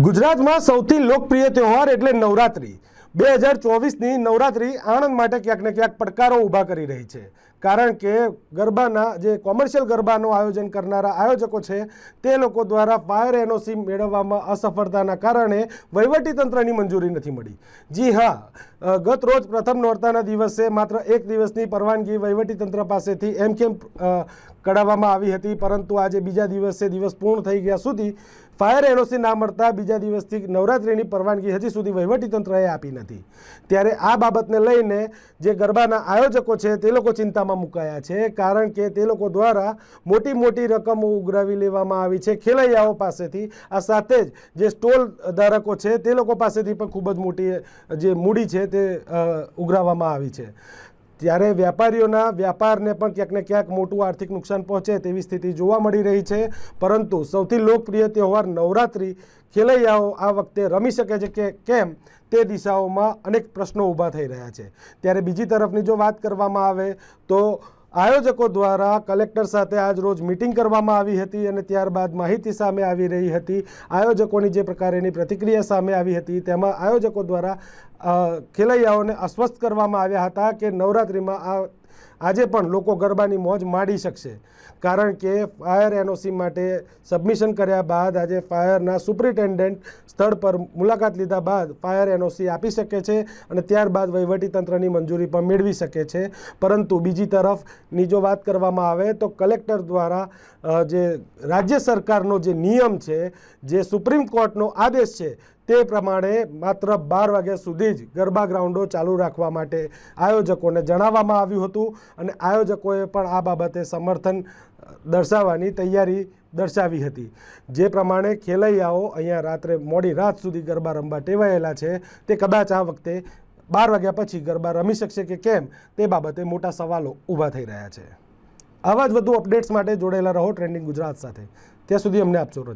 ગુજરાતમાં સૌથી લોકપ્રિય તહેવાર એટલે નવરાત્રિ. બે હજાર ચોવીસની નવરાત્રિ આણંદ માટે ક્યાંક ને ક્યાંક પડકારો ઊભા કરી રહી છે. કારણ કે ગરબાના જે કોમર્શિયલ ગરબાનું આયોજન કરનારા આયોજકો છે, તે લોકો દ્વારા ફાયર એનઓસી મેળવવામાં અસફળતાના કારણે વહીવટીતંત્રની મંજૂરી નથી મળી. જી હા ગત રોજ પ્રથમ નોરતાના દિવસે માત્ર એક દિવસની પરવાનગી વહીવટીતંત્ર પાસેથી એમ કેમ કઢાવવામાં આવી હતી, પરંતુ આજે બીજા દિવસે દિવસ પૂર્ણ થઈ ગયા સુધી ફાયર એનઓસી ના મળતા બીજા દિવસથી નવરાત્રિની પરવાનગી હજી સુધી વહીવટીતંત્રએ આપી નથી. ત્યારે આ બાબતને લઈને જે ગરબાના આયોજકો છે, તે લોકો ચિંતામાં મુકાયા છે કારણ કે તે લોકો દ્વારા મોટી મોટી રકમો ઉઘરાવી લેવામાં આવી છે ખેલૈયાઓ પાસેથી. આ સાથે જ જે સ્ટોલ ધારકો છે તે લોકો પાસેથી પણ ખૂબ જ મોટી જે મૂડી છે તે ઉઘરાવવામાં આવી છે. ત્યારે વેપારીઓના વ્યાપારને પણ ક્યાંક ને ક્યાંક મોટું આર્થિક નુકસાન પહોંચે તેવી સ્થિતિ જોવા મળી રહી છે. પરંતુ સૌથી લોકપ્રિય તહેવાર નવરાત્રિ, ખેલૈયાઓ આ વખતે રમી શકે છે કે કેમ તે દિશાઓમાં અનેક પ્રશ્નો ઊભા થઈ રહ્યા છે. ત્યારે બીજી તરફની જો વાત કરવામાં આવે તો આયોજકો દ્વારા કલેક્ટર સાથે આજ રોજ મિટિંગ કરવામાં આવી હતી અને ત્યારબાદ માહિતી સામે આવી રહી હતી. આયોજકોની જે પ્રકારેની પ્રતિક્રિયા સામે આવી હતી, તેમાં આયોજકો દ્વારા ખેલૈયાઓને અસ્વસ્થ કરવામાં આવ્યા હતા કે નવરાત્રિમાં આ આજે પણ લોકો ગરબાની મોજ માણી શકશે. કારણ કે ફાયર એનઓસી માટે સબમિશન કર્યા બાદ આજે ફાયરના સુપ્રિન્ટેન્ડન્ટ સ્થળ પર મુલાકાત લીધા બાદ ફાયર એનઓસી આપી શકે છે અને ત્યારબાદ વહીવટીતંત્રની મંજૂરી પણ મેળવી શકે છે. પરંતુ બીજી તરફની જો વાત કરવામાં આવે તો કલેક્ટર દ્વારા જે રાજ્ય સરકારનો જે નિયમ છે, જે સુપ્રીમ કોર્ટનો આદેશ છે તે પ્રમાણે માત્ર બાર વાગ્યા સુધી જ ગરબા ગ્રાઉન્ડો ચાલુ રાખવા માટે આયોજકોને જણાવવામાં આવ્યું હતું અને આયોજકોએ પણ આ બાબતે સમર્થન દર્શાવવાની તૈયારી દર્શાવી હતી. જે પ્રમાણે ખેલૈયાઓ અહીંયા રાત્રે મોડી રાત સુધી ગરબા રમવા ટેવાયેલા છે, તે કદાચ આ વખતે બાર વાગ્યા પછી ગરબા રમી શકશે કે કેમ, તે બાબતે મોટા સવાલો ઊભા થઈ રહ્યા છે. આવા જ વધુ અપડેટ્સ માટે જોડાયેલા રહો ટ્રેન્ડિંગ ગુજરાત સાથે. ત્યાં સુધી અમને આપશો રજા.